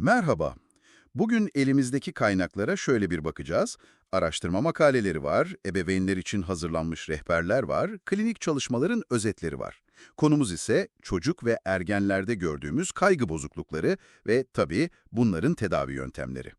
Merhaba. Bugün elimizdeki kaynaklara şöyle bir bakacağız. Araştırma makaleleri var, ebeveynler için hazırlanmış rehberler var, klinik çalışmaların özetleri var. Konumuz ise çocuk ve ergenlerde gördüğümüz kaygı bozuklukları ve tabii bunların tedavi yöntemleri.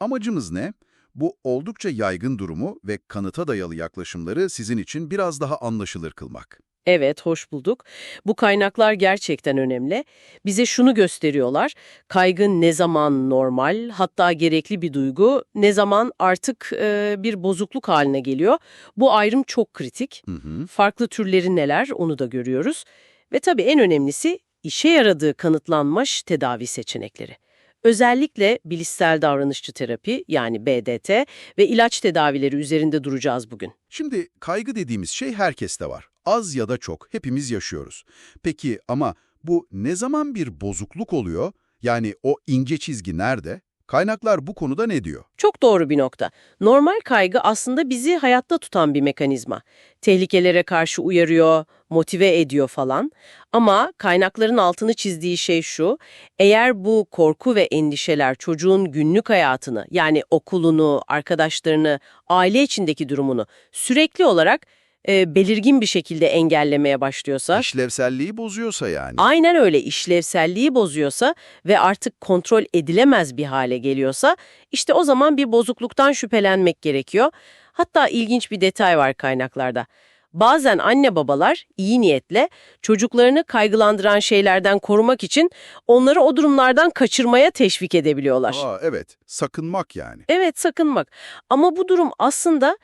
Amacımız ne? Bu oldukça yaygın durumu ve kanıta dayalı yaklaşımları sizin için biraz daha anlaşılır kılmak. Evet, hoş bulduk. Bu kaynaklar gerçekten önemli. Bize şunu gösteriyorlar. Kaygı ne zaman normal, hatta gerekli bir duygu, ne zaman artık e, bir bozukluk haline geliyor. Bu ayrım çok kritik. Hı hı. Farklı türleri neler onu da görüyoruz. Ve tabii en önemlisi işe yaradığı kanıtlanmış tedavi seçenekleri. Özellikle bilişsel davranışçı terapi yani BDT ve ilaç tedavileri üzerinde duracağız bugün. Şimdi kaygı dediğimiz şey herkeste var. Az ya da çok hepimiz yaşıyoruz. Peki ama bu ne zaman bir bozukluk oluyor? Yani o ince çizgi nerede? Kaynaklar bu konuda ne diyor? Çok doğru bir nokta. Normal kaygı aslında bizi hayatta tutan bir mekanizma. Tehlikelere karşı uyarıyor, motive ediyor falan. Ama kaynakların altını çizdiği şey şu, eğer bu korku ve endişeler çocuğun günlük hayatını, yani okulunu, arkadaşlarını, aile içindeki durumunu sürekli olarak e, belirgin bir şekilde engellemeye başlıyorsa, İşlevselliği bozuyorsa yani. aynen öyle işlevselliği bozuyorsa ve artık kontrol edilemez bir hale geliyorsa, işte o zaman bir bozukluktan şüphelenmek gerekiyor. Hatta ilginç bir detay var kaynaklarda. Bazen anne babalar iyi niyetle çocuklarını kaygılandıran şeylerden korumak için onları o durumlardan kaçırmaya teşvik edebiliyorlar. Aa, evet, sakınmak yani. Evet sakınmak. Ama bu durum aslında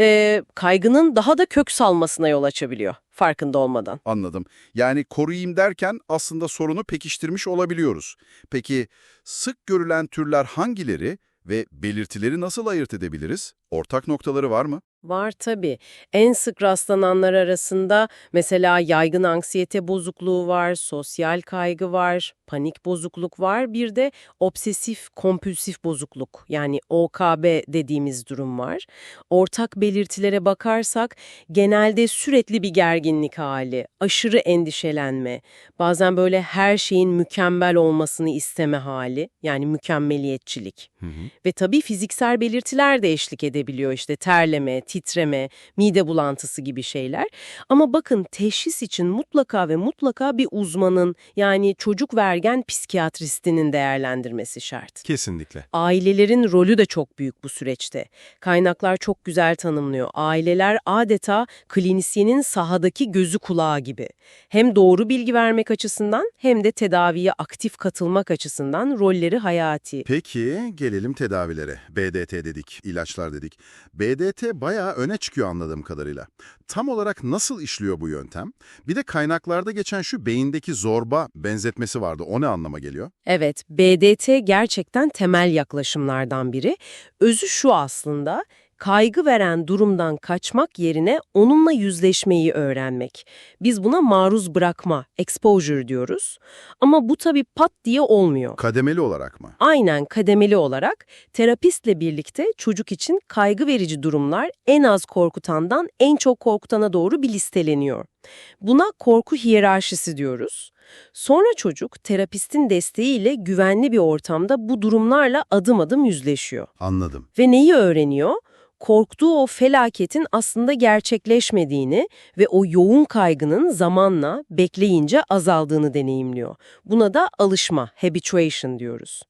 e, kaygının daha da kök salmasına yol açabiliyor farkında olmadan. Anladım. Yani koruyayım derken aslında sorunu pekiştirmiş olabiliyoruz. Peki sık görülen türler hangileri ve belirtileri nasıl ayırt edebiliriz? Ortak noktaları var mı? Var tabii. En sık rastlananlar arasında mesela yaygın anksiyete bozukluğu var, sosyal kaygı var, panik bozukluk var, bir de obsesif kompülsif bozukluk yani OKB dediğimiz durum var. Ortak belirtilere bakarsak genelde sürekli bir gerginlik hali, aşırı endişelenme, bazen böyle her şeyin mükemmel olmasını isteme hali yani mükemmeliyetçilik. Ve tabii fiziksel belirtiler de eşlik edebiliyor işte terleme, titreme, mide bulantısı gibi şeyler. Ama bakın teşhis için mutlaka ve mutlaka bir uzmanın yani çocuk vergen psikiyatristinin değerlendirmesi şart. Kesinlikle. Ailelerin rolü de çok büyük bu süreçte. Kaynaklar çok güzel tanımlıyor. Aileler adeta klinisyenin sahadaki gözü kulağı gibi. Hem doğru bilgi vermek açısından hem de tedaviye aktif katılmak açısından rolleri hayati. Peki gelelim tedavilere. BDT dedik, ilaçlar dedik. BDT bayağı öne çıkıyor anladığım kadarıyla. Tam olarak nasıl işliyor bu yöntem? Bir de kaynaklarda geçen şu beyindeki zorba benzetmesi vardı. O ne anlama geliyor? Evet, BDT gerçekten temel yaklaşımlardan biri. Özü şu aslında, kaygı veren durumdan kaçmak yerine onunla yüzleşmeyi öğrenmek. Biz buna maruz bırakma, exposure diyoruz. Ama bu tabii pat diye olmuyor. Kademeli olarak mı? Aynen kademeli olarak terapistle birlikte çocuk için kaygı verici durumlar en az korkutandan en çok korkutana doğru bir listeleniyor. Buna korku hiyerarşisi diyoruz. Sonra çocuk terapistin desteğiyle güvenli bir ortamda bu durumlarla adım adım yüzleşiyor. Anladım. Ve neyi öğreniyor? Korktuğu o felaketin aslında gerçekleşmediğini ve o yoğun kaygının zamanla bekleyince azaldığını deneyimliyor. Buna da alışma, habituation diyoruz.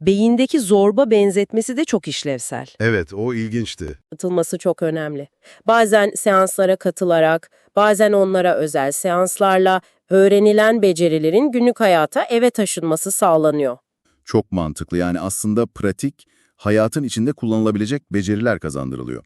Beyindeki zorba benzetmesi de çok işlevsel. Evet, o ilginçti. Katılması çok önemli. Bazen seanslara katılarak, bazen onlara özel seanslarla öğrenilen becerilerin günlük hayata eve taşınması sağlanıyor. Çok mantıklı. Yani aslında pratik, hayatın içinde kullanılabilecek beceriler kazandırılıyor.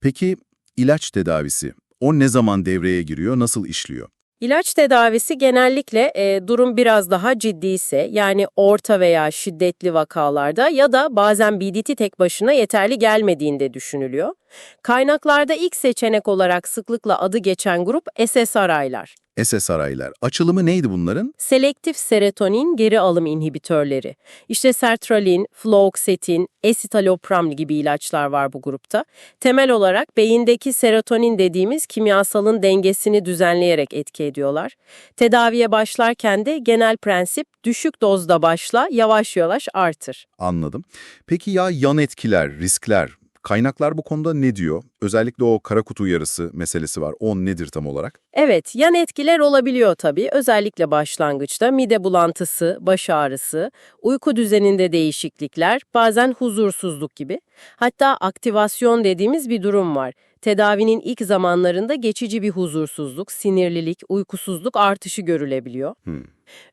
Peki ilaç tedavisi? O ne zaman devreye giriyor, nasıl işliyor? İlaç tedavisi genellikle e, durum biraz daha ciddiyse yani orta veya şiddetli vakalarda ya da bazen BDT tek başına yeterli gelmediğinde düşünülüyor. Kaynaklarda ilk seçenek olarak sıklıkla adı geçen grup SSRI'lar. SSRI'ler. Açılımı neydi bunların? Selektif serotonin geri alım inhibitörleri. İşte sertralin, fluoxetin, escitalopram gibi ilaçlar var bu grupta. Temel olarak beyindeki serotonin dediğimiz kimyasalın dengesini düzenleyerek etki ediyorlar. Tedaviye başlarken de genel prensip düşük dozda başla, yavaş yavaş artır. Anladım. Peki ya yan etkiler, riskler, kaynaklar bu konuda ne diyor? Özellikle o kara kutu uyarısı meselesi var. O nedir tam olarak? Evet, yan etkiler olabiliyor tabii. Özellikle başlangıçta mide bulantısı, baş ağrısı, uyku düzeninde değişiklikler, bazen huzursuzluk gibi. Hatta aktivasyon dediğimiz bir durum var. Tedavinin ilk zamanlarında geçici bir huzursuzluk, sinirlilik, uykusuzluk artışı görülebiliyor. Hmm.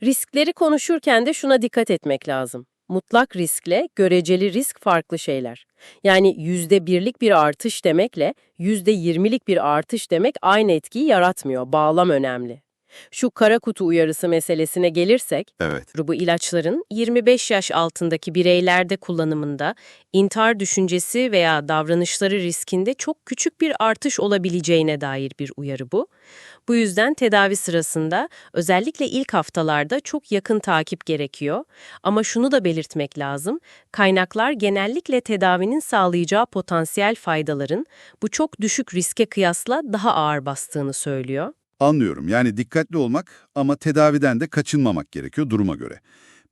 Riskleri konuşurken de şuna dikkat etmek lazım. Mutlak riskle göreceli risk farklı şeyler. Yani yüzde birlik bir artış demekle yüzde yirmilik bir artış demek aynı etkiyi yaratmıyor. Bağlam önemli. Şu kara kutu uyarısı meselesine gelirsek, Evet. bu ilaçların 25 yaş altındaki bireylerde kullanımında intihar düşüncesi veya davranışları riskinde çok küçük bir artış olabileceğine dair bir uyarı bu. Bu yüzden tedavi sırasında özellikle ilk haftalarda çok yakın takip gerekiyor. Ama şunu da belirtmek lazım, kaynaklar genellikle tedavinin sağlayacağı potansiyel faydaların bu çok düşük riske kıyasla daha ağır bastığını söylüyor. Anlıyorum. Yani dikkatli olmak ama tedaviden de kaçınmamak gerekiyor duruma göre.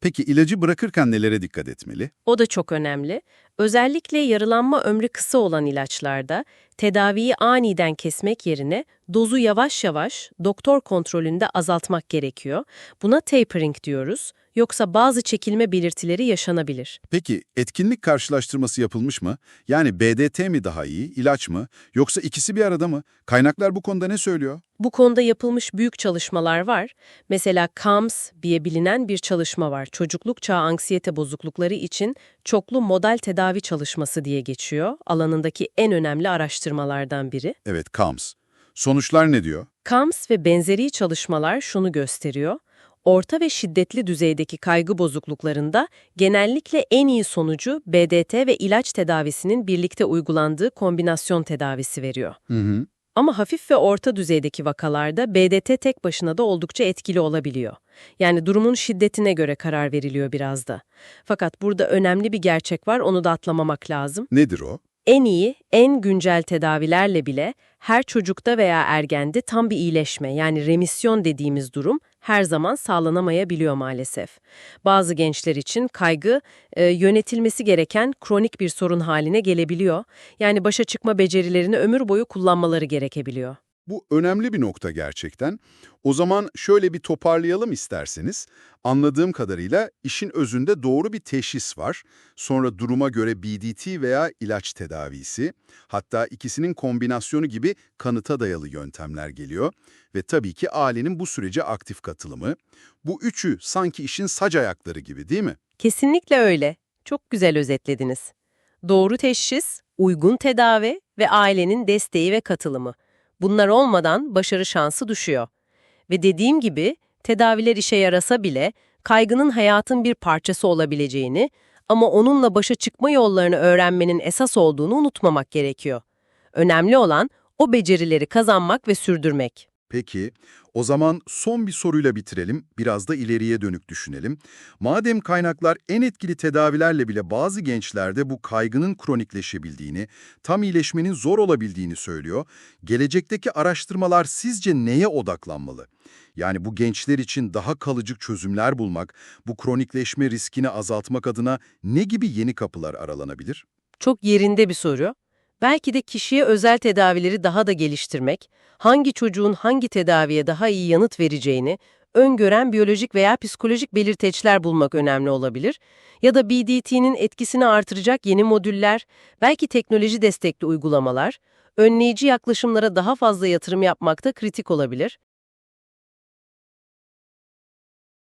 Peki ilacı bırakırken nelere dikkat etmeli? O da çok önemli. Özellikle yarılanma ömrü kısa olan ilaçlarda tedaviyi aniden kesmek yerine dozu yavaş yavaş doktor kontrolünde azaltmak gerekiyor. Buna tapering diyoruz. Yoksa bazı çekilme belirtileri yaşanabilir. Peki etkinlik karşılaştırması yapılmış mı? Yani BDT mi daha iyi, ilaç mı? Yoksa ikisi bir arada mı? Kaynaklar bu konuda ne söylüyor? Bu konuda yapılmış büyük çalışmalar var. Mesela CAMS diye bilinen bir çalışma var. Çocukluk çağı anksiyete bozuklukları için çoklu model tedavi çalışması diye geçiyor. Alanındaki en önemli araştırmalardan biri. Evet, CAMS. Sonuçlar ne diyor? CAMS ve benzeri çalışmalar şunu gösteriyor. Orta ve şiddetli düzeydeki kaygı bozukluklarında genellikle en iyi sonucu BDT ve ilaç tedavisinin birlikte uygulandığı kombinasyon tedavisi veriyor. Hı hı. Ama hafif ve orta düzeydeki vakalarda BDT tek başına da oldukça etkili olabiliyor. Yani durumun şiddetine göre karar veriliyor biraz da. Fakat burada önemli bir gerçek var, onu da atlamamak lazım. Nedir o? En iyi, en güncel tedavilerle bile her çocukta veya ergende tam bir iyileşme yani remisyon dediğimiz durum her zaman sağlanamayabiliyor maalesef. Bazı gençler için kaygı e, yönetilmesi gereken kronik bir sorun haline gelebiliyor. Yani başa çıkma becerilerini ömür boyu kullanmaları gerekebiliyor. Bu önemli bir nokta gerçekten. O zaman şöyle bir toparlayalım isterseniz. Anladığım kadarıyla işin özünde doğru bir teşhis var. Sonra duruma göre BDT veya ilaç tedavisi, hatta ikisinin kombinasyonu gibi kanıta dayalı yöntemler geliyor. Ve tabii ki ailenin bu sürece aktif katılımı. Bu üçü sanki işin sac ayakları gibi değil mi? Kesinlikle öyle. Çok güzel özetlediniz. Doğru teşhis, uygun tedavi ve ailenin desteği ve katılımı. Bunlar olmadan başarı şansı düşüyor. Ve dediğim gibi tedaviler işe yarasa bile kaygının hayatın bir parçası olabileceğini ama onunla başa çıkma yollarını öğrenmenin esas olduğunu unutmamak gerekiyor. Önemli olan o becerileri kazanmak ve sürdürmek. Peki, o zaman son bir soruyla bitirelim, biraz da ileriye dönük düşünelim. Madem kaynaklar en etkili tedavilerle bile bazı gençlerde bu kaygının kronikleşebildiğini, tam iyileşmenin zor olabildiğini söylüyor, gelecekteki araştırmalar sizce neye odaklanmalı? Yani bu gençler için daha kalıcı çözümler bulmak, bu kronikleşme riskini azaltmak adına ne gibi yeni kapılar aralanabilir? Çok yerinde bir soru. Belki de kişiye özel tedavileri daha da geliştirmek, hangi çocuğun hangi tedaviye daha iyi yanıt vereceğini öngören biyolojik veya psikolojik belirteçler bulmak önemli olabilir. Ya da BDT'nin etkisini artıracak yeni modüller, belki teknoloji destekli uygulamalar, önleyici yaklaşımlara daha fazla yatırım yapmakta kritik olabilir.